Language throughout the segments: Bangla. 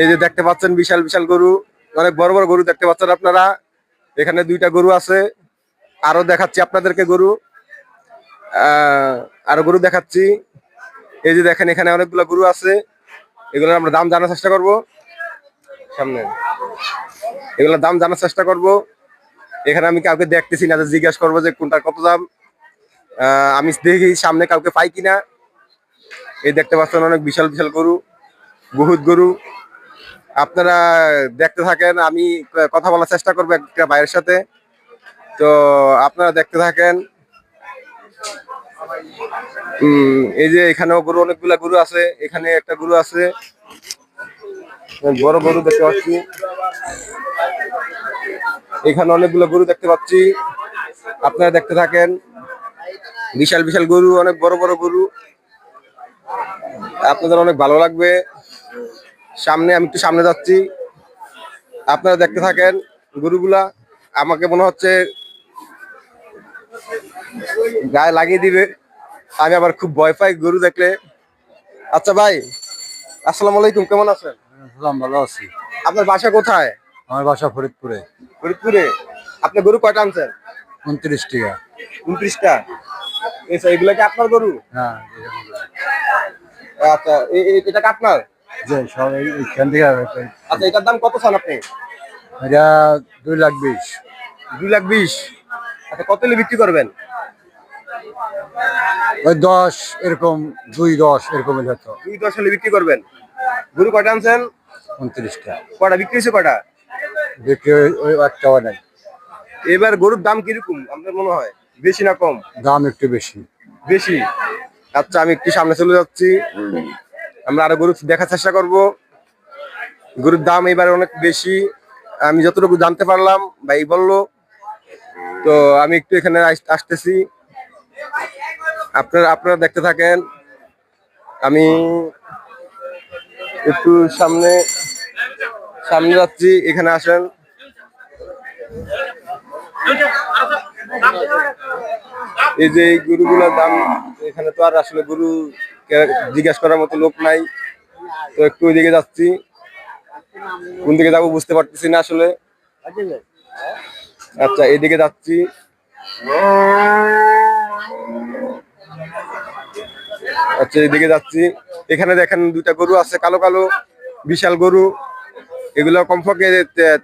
এই যে দেখতে পাচ্ছেন বিশাল বিশাল গরু। অনেক বড় বড় গরু দেখতে পাচ্ছেন আপনারা। এখানে দুইটা গরু আছে। আরও দেখাচ্ছি আপনাদেরকে গরু। আরও গরু দেখাচ্ছি। এই যে দেখেন, এখানে অনেকগুলো গরু আছে। এগুলোর আমরা দাম জানার চেষ্টা করব। সামনে। এগুলোর দাম জানার চেষ্টা করব। এখানে আমি কাউকে দেখতেছি না জিজ্ঞাসা করব যে কোনটার কত দাম। আমি দেখি সামনে কাউকে পাই কিনা। এই দেখতে পাচ্ছেন অনেক বিশাল বিশাল গরু। বহুত গরু। আপনারা দেখতে থাকেন, আমি কথা বলার চেষ্টা করব একটা ভাইয়ের সাথে। তো আপনারা দেখতে থাকেন। এই যে এখানেও গরু, অনেকগুলা গরু আছে। এখানে একটা গরু আছে। বড় গরু দেখতে পাচ্ছি। এখানে অনেকগুলো গরু দেখতে পাচ্ছি। আপনারা দেখতে থাকেন। বিশাল বিশাল গরু, অনেক বড় বড় গরু। আপনাদের অনেক ভালো লাগবে। সামনে আমি একটু সামনে যাচ্ছি। আপনারা দেখতে থাকেন গরুগুলা। আমাকে মনে হচ্ছে গায়ে লাগিয়ে দিবে। আমি আবার খুব ভয় পাই গরু দেখলে। আচ্ছা ভাই আসসালামু আলাইকুম কেমন আছেন? আসসালাম ভালো আছি। আপনার বাসা কোথায়? আমার বাসা ফরিদপুরে। ফরিদপুরে। আপনি গরু কয়টা আনছেন? উনত্রিশ টাকা উনত্রিশটা। এগুলা কি আপনার গরু? হ্যাঁ আচ্ছা এটা কি আপনার? যে সব এইখান থেকে আচ্ছা এটার দাম কত চান আপনি? এটা দুই লাখ বিশ। দুই লাখ বিশ? আচ্ছা কত বিক্রি করবেন? ওই দশ এরকম দুই দশ এরকম হতো। দুই দশ হলে বিক্রি করবেন। গরু কয়টা আনছেন? উনত্রিশটা। কয়টা? বিক্রি হয়েছে কয়টা? বিক্রি ওই- ওই একটাও নাই। এবার গরুর দাম কীরকম? আপনার মনে হয়? বেশি না কম? দাম একটু বেশি। বেশি? আচ্ছা আমি একটু সামনে চলে যাচ্ছি। আমরা আরও গরু দেখার চেষ্টা করব। গরুর দাম এবারে অনেক বেশি। আমি যতটুকু জানতে পারলাম, ভাই বলল। তো আমি একটু এখানে আস- আসতেছি। আপনারা আপনারা দেখতে থাকেন। আমি একটু সামনে সামনে যাচ্ছি, এখানে আসেন। এই যে গরুগুলোর দাম এখানে তো আর আসলে গরু জিজ্ঞাসা করার মতো লোক নাই। তো একটু ওইদিকে যাচ্ছি। কোন দিকে যাব বুঝতে পারতেছি না আসলে। আচ্ছা এইদিকে যাচ্ছি। আচ্ছা এইদিকে যাচ্ছি। এখানে দেখেন দুইটা গরু আছে, কালো কালো, বিশাল গরু। এগুলো কমপক্ষে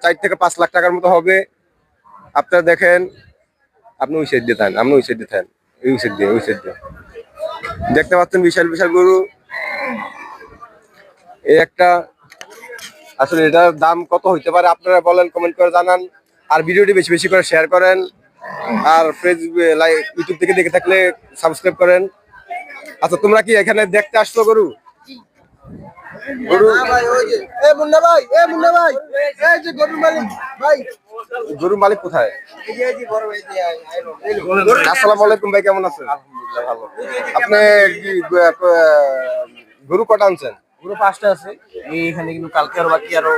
চার থেকে পাঁচ লাখ টাকার মতো হবে। আপনারা দেখেন, আপনি ওই সাইড দিয়ে থাকেন, আপনি ওই সাইড দিয়ে থাকেন ওই সাইড দিয়ে, ওই সাইড দিয়ে। দেখতে পাচ্ছেন বিশাল বিশাল গরু। এই একটা, আসলে এটার দাম কত হইতে পারে আপনারা বলেন কমেন্ট করে জানান। আর ভিডিওটি বেশি বেশি করে শেয়ার করেন। আর ফেসবুক লাইক ইউটিউব থেকে দেখে থাকলে সাবস্ক্রাইব করেন। আচ্ছা তোমরা কি এখানে দেখতে আসলো গরু? গরু এ মুন্না ভাই এ মুন্না ভাই এই যে গরুর মালিক ভাই। গরুর মালিক কোথায়? আসসালামু আলাইকুম ভাই কেমন আছেন? আপনি গরু কটা আনছেন? পুরো পাঁচটা আছে। এখানে কিন্তু কালকে আর বাকি আরও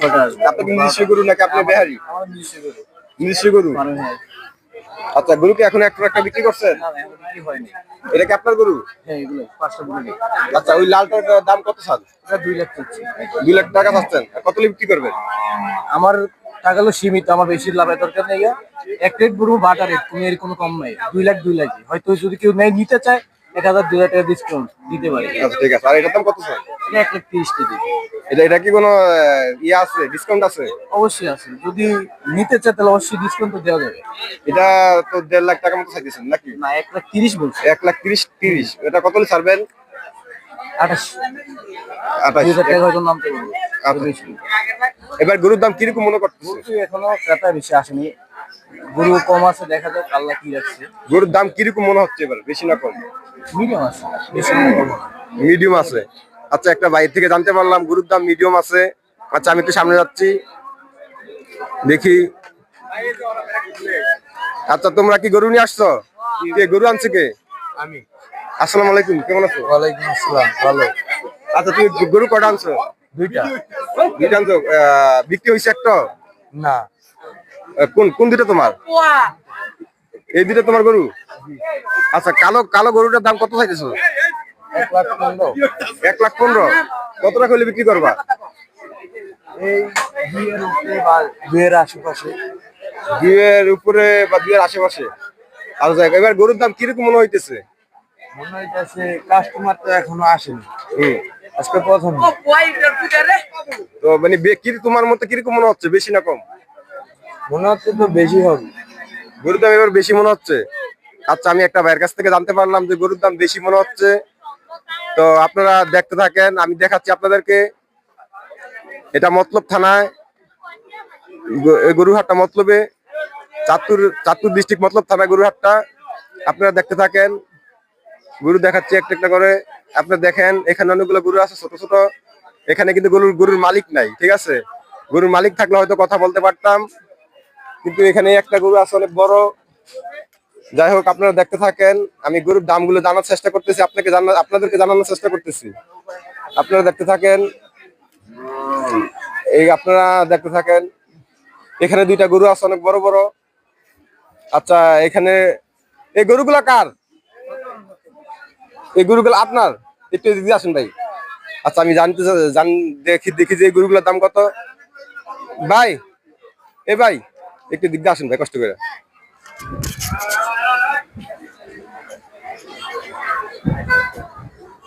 ছটা আসবে আপনি নিজস্ব গরু নাকি আপনি বেহারি? আমার নিজস্ব গরু। নিজস্ব গরু? মানে হ্যাঁ আচ্ছা গরু কি এখন একটা একটা বিক্রি করছেন? এটা কি আপনার গরু? হ্যাঁ আচ্ছা ওই লালটার দাম কত সাল এটা দুই লাখ দুই লাখ টাকা চাচ্ছেন। কত বিক্রি করবেন? আমার টাকা হলো সীমিত আমার বেশি লাভের দরকার নেই। এক রেট গরু বাটা রেট তুমি এর কোনো কম নাই। দুই লাখ দুই লাখ হয়তো যদি কেউ নেয় নিতে চায় এক হাজার দুই টাকা ডিসকাউন্ট দিতে পারি। আচ্ছা ঠিক আছে। আর এটার দাম কত চান এটা এক লাখ তিরিশ টাকা এটা এটা কি কোনো ইয়ে আছে? ডিসকাউন্ট আছে? অবশ্যই আছে। যদি নিতে চায় তাহলে অবশ্যই ডিসকাউন্ট তো দেওয়া যাবে। এটা তো দেড় লাখ টাকার মতো চাইতেছেন নাকি? না এক লাখ তিরিশ বলছে। এক লাখ তিরিশ তিরিশ। এটা কত হলে ছাড়বেন? আঠাশ। আঠাশ। হাজার টাকা হয়তো নামতে পারব। আচ্ছা। এবার গরুর দাম কীরকম মনে করতেছে? গরু এখনও ক্রেতা বেশি আসেনি। গরু কম আছে দেখা যাক আল্লাহ কি রাখছে। গরুর দাম কীরকম মনে হচ্ছে এবার? বেশি না কম? মিডিয়াম আছে। মিডিয়াম আচ্ছা একটা বাইরে থেকে জানতে পারলাম গরুর দাম মিডিয়াম আছে। আচ্ছা আমি একটু সামনে যাচ্ছি। দেখি। আচ্ছা তোমরা কি গরু নিয়ে আসছো? কে গরু আনছে কে? আমি। আসসালামু আলাইকুম কেমন আছো? ওয়ালাইকুম আসসালাম ভালো। আচ্ছা তুমি গরু কটা আনছো? দুইটা। দুইটা আনছো। আহ, বিক্রি হয়েছে একটা? না। কোন কোন দুটো তোমার? এই দুটো তোমার গরু? আচ্ছা কালো কালো গরুটার দাম কত চাইতেছো? এক লাখ পনেরো। এক লাখ পনেরো কত টাকা হলে বিক্রি করবা? আশেপাশে। উপরে বা আশেপাশে? আচ্ছা এবার গরুর দাম কীরকম মনে হইতেছে? মনে হইতেছে কাস্টমার তো এখনও আসেনি। হুম। আজকে প্রথম। তো মানে তোমার মতে কীরকম মনে হচ্ছে বেশি না কম? মনে হচ্ছে তো বেশি হবে। গরুর দাম এবার বেশি মনে হচ্ছে। আচ্ছা আমি একটা ভাইয়ের কাছ থেকে জানতে পারলাম যে গরুর দাম বেশি মনে হচ্ছে। তো আপনারা দেখতে থাকেন, আমি দেখাচ্ছি আপনাদেরকে। এটা মতলব থানায় গরুহাটটা মতলবে, চাঁদপুর চাঁদপুর ডিস্ট্রিক্ট মতলব থানায় গরুহাটটা। আপনারা দেখতে থাকেন, গরু দেখাচ্ছি একটা একটা করে। আপনারা দেখেন, এখানে অনেকগুলো গরু আছে, ছোট ছোট। এখানে কিন্তু গরুর গরুর মালিক নাই, ঠিক আছে? গরুর মালিক থাকলে হয়তো কথা বলতে পারতাম। কিন্তু এখানে একটা গরু আছে অনেক বড়। যাই হোক, আপনারা দেখতে থাকেন। আমি গরুর দামগুলো জানার চেষ্টা করতেছি, আপনাকে জানা, আপনাদেরকে জানানোর চেষ্টা করতেছি। আপনারা দেখতে থাকেন। এই আপনারা দেখতে থাকেন। এখানে দুইটা গরু আছে অনেক বড় বড়। আচ্ছা এখানে এই গরুগুলা কার? এই গরুগুলো আপনার? একটু এদিকে আসুন ভাই। আচ্ছা আমি জানতে জান, দেখি দেখি যে এই গরুগুলোর দাম কত। ভাই, এ ভাই। একটু দিক আসুন ভাই কষ্ট করে।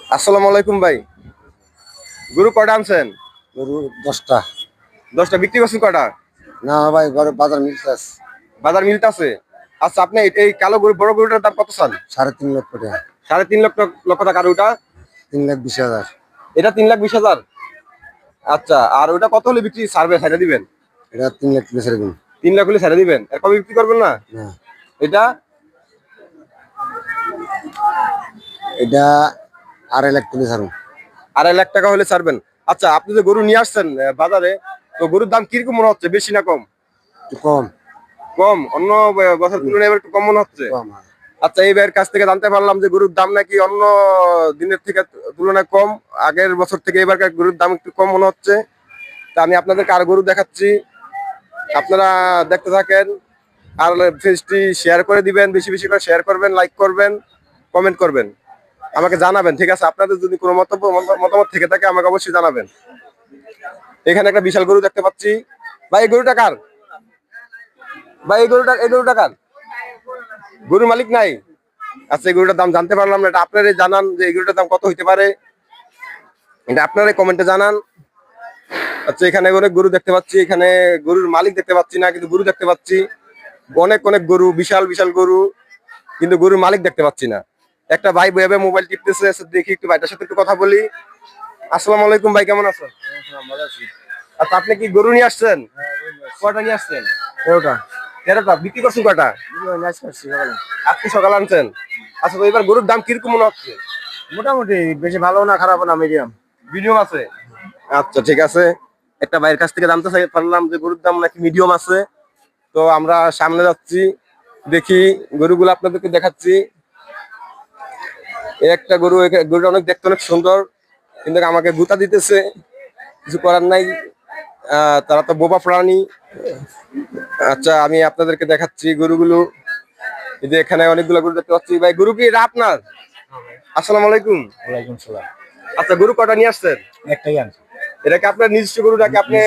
আসসালামু আলাইকুম ভাই। গরু কটা আনছেন? গরু দশটা। দশটা বিক্রি করছেন কটা? না ভাই ঘরে বাজার মিলছে আছে। বাজার মিলতে আছে। আচ্ছা আপনি এই- কালো গরু বড় গরুটার দাম কত চান? সাড়ে তিন লক্ষ টাকা। সাড়ে তিন লক্ষ লক্ষ টাকা। আর ওটা? তিন লাখ বিশ হাজার। এটা তিন লাখ বিশ হাজার? আচ্ছা আর ওটা কত হলে বিক্রি? সার্ভে সাইডে দিবেন। এটা তিন লাখ বেচে দিন। তিন লাখ হলে ছেড়ে দিবেন। আর কবে বিক্রি করবেন না? এটা? এটা আড়াই লাখ তুলে ছাড়ুন। আড়াই লাখ টাকা হলে ছাড়বেন। আচ্ছা আপনি যে গরু নিয়ে আসছেন বাজারে তো গরুর দাম কীরকম মনে হচ্ছে? বেশি না কম? কম। কম? অন্য বছর তুলনায় একটু কম মনে হচ্ছে? হ্যাঁ। আচ্ছা এই ভাইয়ের কাছ থেকে জানতে পারলাম যে গরুর দাম নাকি অন্য দিনের থেকে তুলনায় কম। আগের বছর থেকে এবার গরুর দাম একটু কম মনে হচ্ছে। তা আমি আপনাদেরকে আর গরু দেখাচ্ছি। আপনারা দেখতে থাকেন, আর ফেসটি শেয়ার করে দিবেন, বেশি বেশি করে শেয়ার করবেন লাইক করবেন কমেন্ট করবেন। আমাকে জানাবেন, ঠিক আছে? আপনাদের যদি কোনো মন্তব্য মতামত থেকে থাকে, আমাকে অবশ্যই জানাবেন। এখানে একটা বিশাল গরু দেখতে পাচ্ছি। ভাই, এই গরুটা কার? ভাই, এই গরুটা এই গরুটা কার? গরুর মালিক নাই? আচ্ছা এই গরুটার দাম জানতে পারলাম না, এটা আপনারাই জানান যে এই গরুটার দাম কত হইতে পারে। এটা আপনারাই কমেন্টে জানান। আচ্ছা এখানে অনেক গরু দেখতে পাচ্ছি এখানে গরুর মালিক দেখতে পাচ্ছি না কিন্তু গরু দেখতে পাচ্ছি। অনেক অনেক গরু বিশাল বিশাল গরু কিন্তু গরুর মালিক দেখতে পাচ্ছি না। একটা ভাই বইবে মোবাইল টিপতেছে দেখি একটু ভাইটার সাথে একটু কথা বলি। আসসালামু আলাইকুম ভাই কেমন আছেন? আচ্ছা আপনি কি গরু নিয়ে আসছেন? কয়টা নিয়ে আসছেন? ওটা তেরোটা? বিক্রি করছেন কটা আজকে সকাল আনছেন। আচ্ছা তো এবার গরুর দাম কীরকম মনে হচ্ছে? মোটামুটি বেশি ভালো না খারাপ না মিডিয়াম মিডিয়াম আছে? আচ্ছা ঠিক আছে। একটা ভাইয়ের কাছ থেকে জানতে পারলাম যে গরুর দাম নাকি মিডিয়াম আছে। তো আমরা সামনে যাচ্ছি দেখি গরুগুলো আপনাদেরকে দেখাচ্ছি। এই একটা গরু গরুটা অনেক দেখতে অনেক সুন্দর কিন্তু আমাকে গুতা দিতেছে কিছু করার নাই। তারা তো বোবা প্রাণী। আচ্ছা আমি আপনাদেরকে দেখাচ্ছি গরুগুলো। এই যে এখানে অনেকগুলো গরু দেখতে পাচ্ছি। ভাই গরু কি এটা আপনার? আসসালামু আলাইকুম। ওয়ালাইকুম সালাম। আচ্ছা গরু কটা নিয়ে আসছেন? একটাই আনছি। এটা কি আপনার নিজস্ব গরু নাকি আপনি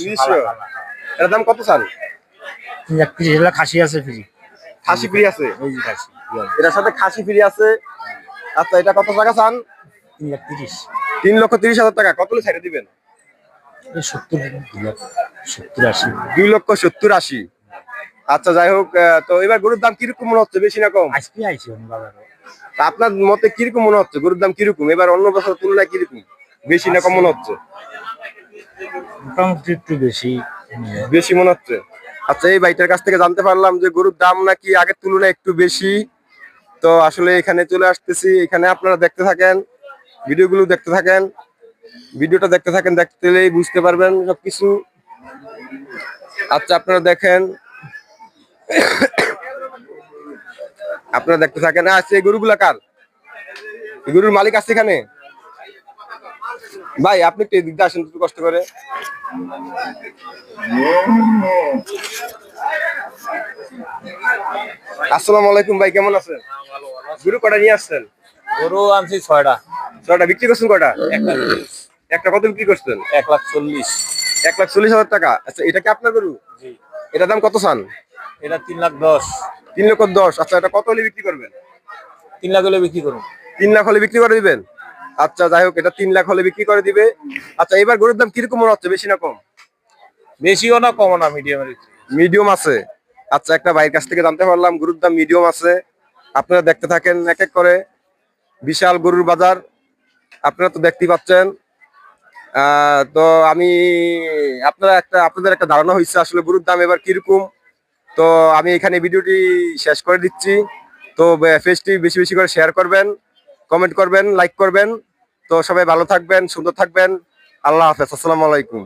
নিজস্ব এটার দাম কত চান খাসি আছে ফ্রি খাসি ফ্রি আছে? এটার সাথে খাসি ফ্রি আছে। আচ্ছা এটা কত টাকা চান তিন লাখ তিরিশ। তিন লক্ষ তিরিশ হাজার টাকা। কত ছেড়ে দিবেন? সত্তর সত্তর আশি। দুই লক্ষ সত্তর আশি। আচ্ছা যাই হোক তো এবার গরুর দাম কীরকম মনে হচ্ছে? বেশি না কম? আজকে আইছি তা আপনার মতে কীরকম মনে হচ্ছে? গরুর দাম কীরকম? এবার অন্য বছর তুলনায় কীরকম? বেশি না কম মনে হচ্ছে? মোটামুটি একটু বেশি বেশি মনে হচ্ছে? আচ্ছা এই বাইটার কাছ থেকে জানতে পারলাম যে গরুর দাম নাকি আগের তুলনায় একটু বেশি। তো আসলে এখানে চলে আসতেছি। এখানে আপনারা দেখতে থাকেন, ভিডিওগুলো দেখতে থাকেন, ভিডিওটা দেখতে থাকেন, দেখতে গেলেই বুঝতে পারবেন সবকিছু। আচ্ছা আপনারা দেখেন। আপনারা দেখতে থাকেন। আচ্ছা এই গরুগুলা কার? গরুর মালিক আছে এখানে? ভাই আপনি একটু এদিক দিয়ে আসেন একটু কষ্ট করে। আসসালামু আলাইকুম ভাই কেমন আছেন? গরু কটা নিয়ে আসছেন? গরু আনছি ছয়টা। ছটা বিক্রি করছেন কটা? একটা একটা কত বিক্রি করছেন? এক লাখ চল্লিশ। এক লাখ চল্লিশ হাজার টাকা। আচ্ছা এটা কি আপনার গরু? এটার দাম কত চান? এটা তিন লাখ দশ। তিন লক্ষ দশ। আচ্ছা এটা কত হলে বিক্রি করবেন? তিন লাখ হলে বিক্রি করুন। তিন লাখ হলে বিক্রি করে দিবেন? আচ্ছা যাই হোক এটা তিন লাখ হলে বিক্রি করে দিবে। আচ্ছা এবার গরুর দাম কীরকম মনে হচ্ছে? বেশি না কম? বেশিও না কমও না মিডিয়ামের মিডিয়াম আছে। আচ্ছা একটা ভাইয়ের কাছ থেকে জানতে পারলাম গরুর দাম মিডিয়াম আছে। আপনারা দেখতে থাকেন এক এক করে। বিশাল গরুর বাজার। আপনারা তো দেখতেই পাচ্ছেন। আহ, তো আমি আপনারা একটা আপনাদের একটা ধারণা হয়েছে আসলে গরুর দাম এবার কীরকম। তো আমি এখানে ভিডিওটি শেষ করে দিচ্ছি। তো ফেসটি বেশি বেশি করে শেয়ার করবেন কমেন্ট করবেন লাইক করবেন। তো সবাই ভালো থাকবেন সুন্দর থাকবেন। আল্লাহ হাফেজ আসসালামু আলাইকুম।